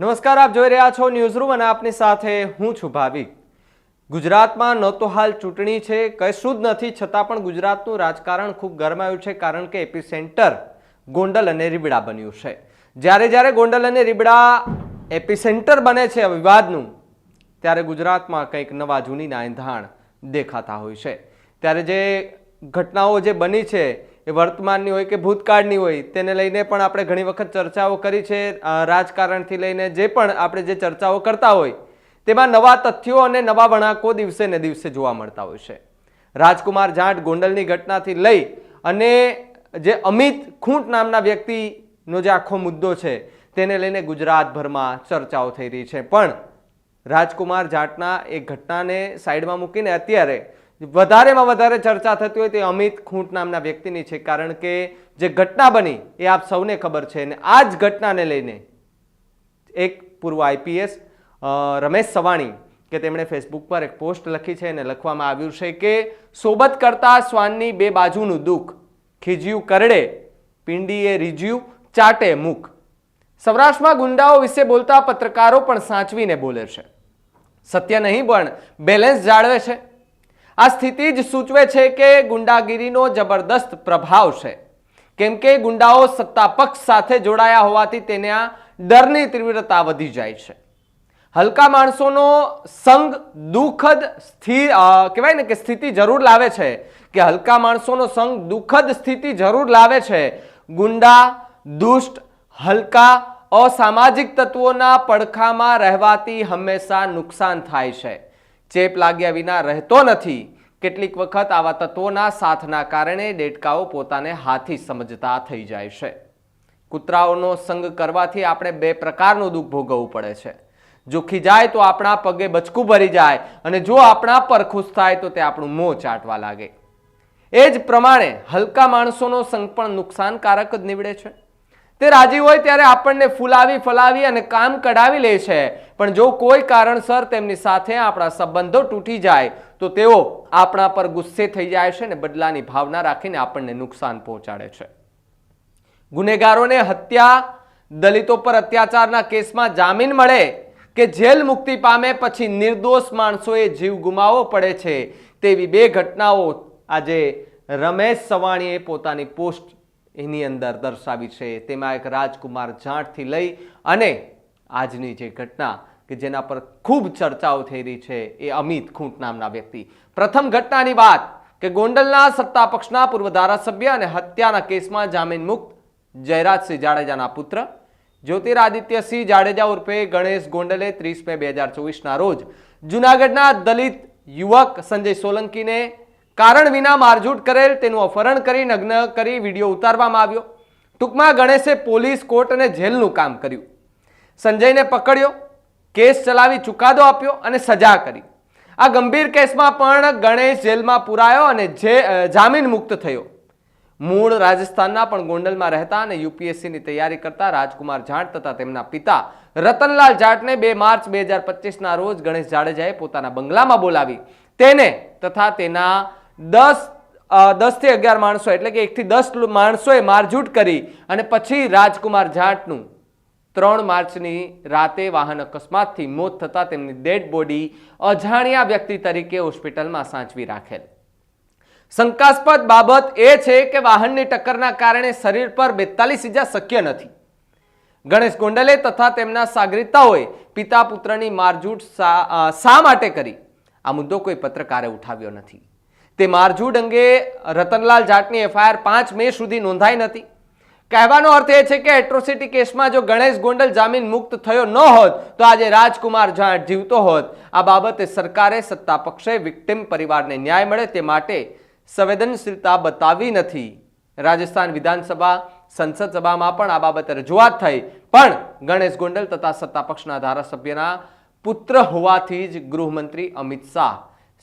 નમસ્કાર, આપ જોઈ રહ્યા છો ન્યૂઝ રૂમ અને આપની સાથે હું છું ભાવિક. ગુજરાતમાં ન તો હાલ ચૂંટણી છે, કશું જ નથી, છતાં પણ ગુજરાતનું રાજકારણ ખૂબ ગરમાયું છે, કારણ કે એપી સેન્ટર ગોંડલ અને રીબડા બન્યું છે. જ્યારે જ્યારે ગોંડલ અને રીબડા એપી સેન્ટર બને છે વિવાદનું ત્યારે ગુજરાતમાં કંઈક નવા જૂનીના એંધાણ દેખાતા હોય છે. ત્યારે જે ઘટનાઓ જે બની છે એ વર્તમાનની હોય કે ભૂતકાળની હોય, તેને લઈને પણ આપણે ઘણી વખત ચર્ચાઓ કરી છે. રાજકારણથી લઈને જે પણ આપણે જે ચર્ચાઓ કરતા હોય, તેમાં નવા તથ્યો અને નવા વણાકો દિવસે ને દિવસે જોવા મળતા હોય છે. રાજકુમાર જાટ ગોંડલની ઘટનાથી લઈ અને જે અમિત ખૂંટ નામના વ્યક્તિનો જે આખો મુદ્દો છે, તેને લઈને ગુજરાતભરમાં ચર્ચાઓ થઈ રહી છે. પણ રાજકુમાર જાટના એ ઘટનાને સાઈડમાં મૂકીને અત્યારે વધારેમાં વધારે ચર્ચા થતી હોય તે અમિત ખૂંટ નામના વ્યક્તિની છે. કારણ કે જે ઘટના બની એ આપ સૌને ખબર છે. અને આ જ ઘટનાને લઈને એક પૂર્વ આઈપીએસ રમેશ સવાણી કે તેમણે ફેસબુક પર એક પોસ્ટ લખી છે અને લખવામાં આવ્યું છે કે સોબત કરતા શ્વાનની બે બાજુનું દુઃખ, ખીજ્યું કરડે, પિંડીએ રીજ્યું ચાટે મુખ સૌરાષ્ટ્રમાં ગુંડાઓ વિશે બોલતા પત્રકારો પણ સાચવીને બોલે છે. સત્ય નહીં પણ બેલેન્સ જાળવે છે. આ સ્થિતિ જ સૂચવે છે કે ગુંડાગીરીનો જબરદસ્ત પ્રભાવ છે. કેમ કે ગુંડાઓ સત્તા પક્ષ સાથે જોડાયા હોવાથી તેના ડરની તીવ્રતા વધી જાય છે. હલકા માણસોનો સંગ, દુઃખદ સ્થિર કહેવાય ને કે સ્થિતિ જરૂર લાવે છે. કે હલકા માણસોનો સંગ, દુઃખદ સ્થિતિ જરૂર લાવે છે. ગુંડા દુષ્ટ, હલકા, અસામાજિક તત્વોના પડખામાં રહેવાથી હંમેશા નુકસાન થાય છે. ચેપ લાગ્યા વિના રહેતો નથી. કેટલીક વખત આવા તત્વોના સાથના કારણે દેડકાઓ પોતાને હાથી સમજતા થઈ જાય છે. કૂતરાઓનો સંગ કરવાથી આપણે બે પ્રકારનું દુઃખ ભોગવવું પડે છે. જો ખીજાય તો આપણા પગે બચકું ભરી જાય અને જો આપણા પર ખુશ થાય તો તે આપણું મોં ચાટવા લાગે. એ જ પ્રમાણે હલકા માણસોનો સંગ પણ નુકસાનકારક જ નીવડે છે. તે રાજી હોય ત્યારે આપણને ફૂલાવી, ફલાવી અને કામ કઢાવી લે છે. પણ જો કોઈ કારણસર તેમની સાથે આપણા સંબંધો તૂટી જાય, તો તેઓ આપણા પર ગુસ્સે થઈ જાય છે અને બદલાની ભાવના રાખીને આપણને નુકસાન પહોંચાડે છે. ગુનેગારોને હત્યા, દલિતો પર અત્યાચારના કેસમાં જામીન મળે કે જેલ મુક્તિ પામે પછી નિર્દોષ માણસોએ જીવ ગુમાવવો પડે છે, તેવી બે ઘટનાઓ આજે રમેશ સવાણીએ પોતાની પોસ્ટ એની અંદર દર્શાવી છે. તેમાં એક રાજકુમાર જાટથી લઈ અને આજની જે ઘટના કે જેના પર ખૂબ ચર્ચાઓ થઈ રહી છે એ અમિત ખૂંટ નામના વ્યક્તિ. પ્રથમ ઘટનાની વાત કે ગોંડલના સત્તા પક્ષના પૂર્વ ધારાસભ્ય અને હત્યાના કેસમાં જામીન મુક્ત જયરાજસિંહ જાડેજાના પુત્ર. જ્યોતિરાદિત્યસિંહ જાડેજા ઉર્ફે ગણેશ ગોંડલે ત્રીસ મે બે હજાર ચોવીસના રોજ જુનાગઢના દલિત યુવક સંજય સોલંકીને કારણ વિના મારઝૂટ કરેલ તેનું અપહરણ કરી નગ્ન કરી વીડિયો ઉતારવામાં આવ્યો. ટૂંકમાં ગણેશે પોલીસ કોર્ટ અને જેલનું કામ કર્યું. સંજયને પકડ્યો, કેસ ચલાવી ચુકાદો આપ્યો અને સજા કરી. આ ગંભીર કેસમાં પણ ગણેશ જેલમાં પુરાયો અને જે જામીન મુક્ત થયો. મૂળ રાજસ્થાનના પણ ગોંડલમાં રહેતા અને યુપીએસસીની તૈયારી કરતા રાજકુમાર જાટ તથા તેમના પિતા રતનલાલ જાટને બે માર્ચ બે હજાર પચીસના રોજ ગણેશ જાડેજાએ પોતાના બંગલામાં બોલાવી. તેને તથા તેના દસ દસ દસથી અગિયાર માણસો, એટલે કે એકથી દસ માણસોએ મારઝૂટ કરી અને પછી રાજકુમાર જાટનું ત્રણ માર્ચની રાતે વાહન અકસ્માતથી મોત થતાં તેમની ડેડ બોડી અજાણ્યા વ્યક્તિ તરીકે હોસ્પિટલમાં સાચવી રાખેલ. શંકાસ્પદ બાબત એ છે કે વાહનની ટક્કરના કારણે શરીર પર બેતાલીસ ઇજા શક્ય નથી. ગણેશ ગોંડલે તથા તેમના સાગરીતાઓએ પિતા પુત્રની મારઝૂટ શા માટે કરી? આ મુદ્દો કોઈ પત્રકારે ઉઠાવ્યો નથી. તે મારઝૂડ અંગે રતનલાલ જાટની એફઆઈઆર પાંચ મે સુધી નોંધાઈ નથી. કહેવાનો અર્થ એ છે કે એટ્રોસિટી કેસમાં જો ગણેશ ગોંડલ જામીન મુક્ત થયો ન હોત, તો આજે રાજકુમાર જાટ જીવતો હોત. આ બાબતે સરકારે સત્તા પક્ષે વિક્ટિમ પરિવારને ન્યાય મળે તે માટે સંવેદનશીલતા બતાવી નથી. રાજસ્થાન વિધાનસભા, સંસદ સભામાં પણ આ બાબતે રજૂઆત થઈ. પણ ગણેશ ગોંડલ તથા સત્તા પક્ષના ધારાસભ્યના પુત્ર હોવાથી જ ગૃહમંત્રી અમિત શાહ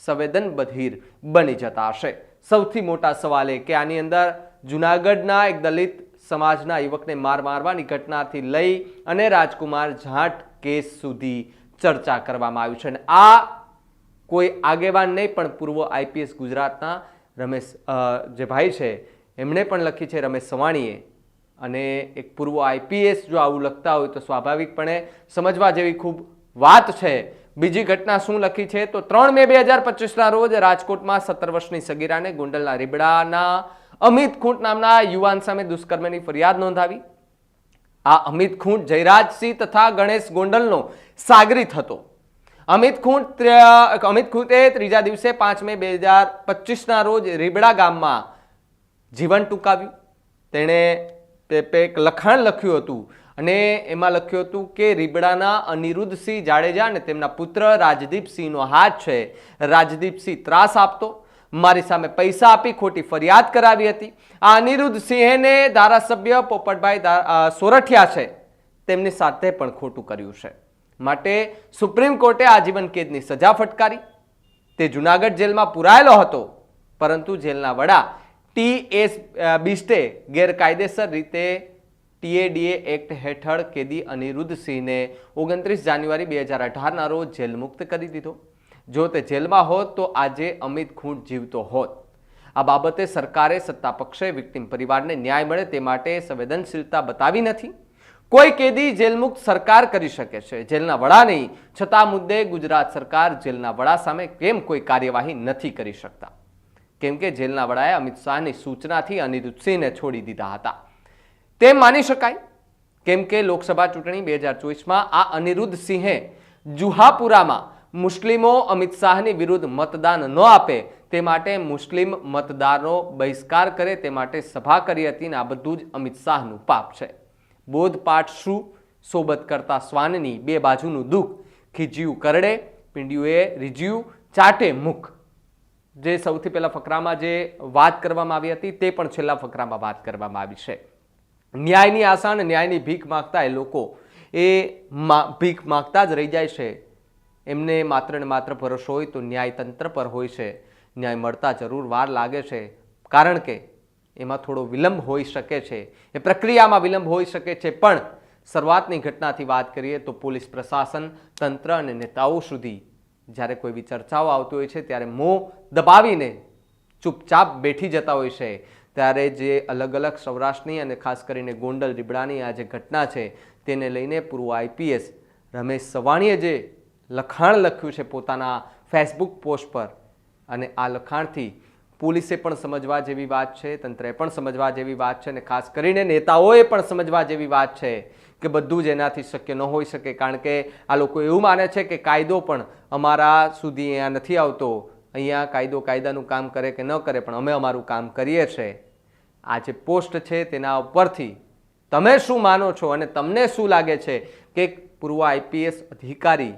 સંવેદન બધિર બની જતા હશે. સૌથી મોટા સવાલ એ કે આની અંદર જુનાગઢના એક દલિત સમાજના યુવકને માર મારવાની ઘટનાથી લઈ અને રાજકુમાર જાટ કેસ સુધી ચર્ચા કરવામાં આવી છે. અને આ કોઈ આગેવાન નહીં, પણ પૂર્વ આઈપીએસ ગુજરાતના રમેશ જે ભાઈ છે, એમણે પણ લખી છે રમેશ સવાણીએ. અને એક પૂર્વ આઈપીએસ જો આવું લખતા હોય તો સ્વાભાવિકપણે સમજવા જેવી ખૂબ વાત છે બીજી ઘટના શું લખી છે? તો ત્રણ મે બે હજાર પચીસના રોજ રાજકોટમાં સત્તર વર્ષની સગીરાને ગોંડલના રીબડાના અમિત ખૂંટ નામના યુવાન સામે દુષ્કર્મની ફરિયાદ નોંધાવી. આ અમિત ખૂંટ જયરાજસિંહ તથા ગણેશ ગોંડલનો સાગરીત હતો. અમિત ખૂંટ અમિત ખૂંટે ત્રીજા દિવસે પાંચ મે બે હજાર પચીસના રોજ રીબડા ગામમાં જીવન ટૂંકાવ્યું. તેણે તે એક લખાણ લખ્યું હતું. અને એમાં લખ્યું હતું કે રીબડાના અનિરુદ્ધસિંહ જાડેજા અને તેમના પુત્ર રાજદીપસિંહનો હાથ છે. રાજદીપસિંહ ત્રાસ આપતો. મારી સામે પૈસા આપી ખોટી ફરિયાદ કરાવી હતી. આ અનિરુદ્ધ સિંહને ધારાસભ્ય પોપટભાઈ સોરઠિયા છે. તેમની સાથે પણ ખોટું કર્યું છે. માટે સુપ્રીમ કોર્ટે આજીવન કેદની સજા ફટકારી. તે જુનાગઢ જેલમાં પુરાયેલો હતો. પરંતુ જેલના વડા ટી એસ બિસ્ટે ગેરકાયદેસર રીતે ટીએડીએ એક્ટ હેઠળ કેદી અનિરુદ્ધ સિંહને ઓગણત્રીસ જાન્યુઆરી બે હજાર અઢારના રોજ જેલ કરી દીધો. જો તે જેલમાં હોત તો આજે અમિત ખૂંટ જીવતો હોત. આ બાબતે સરકારે સત્તા પક્ષે વિક્ટિમ પરિવારને ન્યાય મળે તે માટે સંવેદનશીલતા બતાવી નથી. કોઈ કેદી જેલમુક્ત સરકાર કરી શકે છે. જેલના વડા નહીં, છતાં મુદ્દે ગુજરાત સરકાર જેલના વડા સામે કેમ કોઈ કાર્યવાહી નથી કરી શકતા? કેમ કે જેલના વડાએ અમિત શાહની સૂચનાથી અનિરુદ્ધ સિંહને છોડી દીધા હતા. તેમ માની શકાય કેમ કે લોકસભા ચૂંટણી બે હજાર ચોવીસમાં આ અનિરુદ્ધ સિંહે જુહાપુરામાં મુસ્લિમો અમિત શાહની વિરુદ્ધ મતદાન ન આપે તે માટે મુસ્લિમ મતદારો બહિષ્કાર કરે તે માટે સભા કરી હતી ને આ બધું જ અમિત શાહનું પાપ છે. બોધપાઠ શું? સોબત કરતા શ્વાનની બે બાજુનું દુઃખ. ખીજ્યું કરડે, પીંડ્યુએ રીજ્યું, ચાટે મુખ. જે સૌથી પહેલા ફકરામાં જે વાત કરવામાં આવી હતી તે પણ છેલ્લા ફકરામાં વાત કરવામાં આવી છે. ન્યાયની આશા અને ન્યાયની ભીખ માગતા એ લોકો, એ ભીખ માગતા જ રહી જાય છે. એમને માત્ર ને માત્ર ભરોસો હોય તો ન્યાયતંત્ર પર હોય છે. ન્યાય મળતા જરૂર વાર લાગે છે. કારણ કે એમાં થોડો વિલંબ હોઈ શકે છે. એ પ્રક્રિયામાં વિલંબ હોઈ શકે છે. પણ શરૂઆતની ઘટનાથી વાત કરીએ તો પોલીસ પ્રશાસન, તંત્ર અને નેતાઓ સુધી જ્યારે કોઈ બી ચર્ચાઓ આવતી હોય છે, ત્યારે મોં દબાવીને ચૂપચાપ બેઠી જતા હોય છે. ત્યારે જે અલગ અલગ સૌરાષ્ટ્રની અને ખાસ કરીને ગોંડલ રીબડાની આ જે ઘટના છે, તેને લઈને પૂર્વ આઈપીએસ રમેશ સવાણીએ જે લખાણ લખ્યું છે પોતાના ફેસબુક પોસ્ટ પર, અને આ લખાણથી પોલીસે પણ સમજવા જેવી વાત છે, તંત્રએ પણ સમજવા જેવી વાત છે, અને ખાસ કરીને નેતાઓએ પણ સમજવા જેવી વાત છે કે બધું જ એનાથી શક્ય ન હોઈ શકે. કારણ કે આ લોકો એવું માને છે કે કાયદો પણ અમારા સુધી અહીંયા નથી આવતો. અહીંયા કાયદો કાયદાનું કામ કરે કે ન કરે પણ અમે અમારું કામ કરીએ છીએ આ જે પોસ્ટ છે તેના ઉપરથી તમે શું માનો છો અને તમને શું લાગે છે કે પૂર્વ આઈપીએસ અધિકારી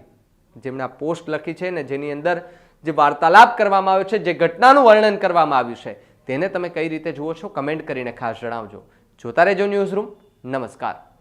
જેમના પોસ્ટ લખી છે ને જેની અંદર જે વાર્તાલાપ કરવામાં આવ્યો છે, જે ઘટનાનું વર્ણન કરવામાં આવ્યું છે, તેને તમે કઈ રીતે જુઓ છો? કમેન્ટ કરીને ખાસ જણાવજો. જોતા રહેજો ન્યૂઝ રૂમ. નમસ્કાર.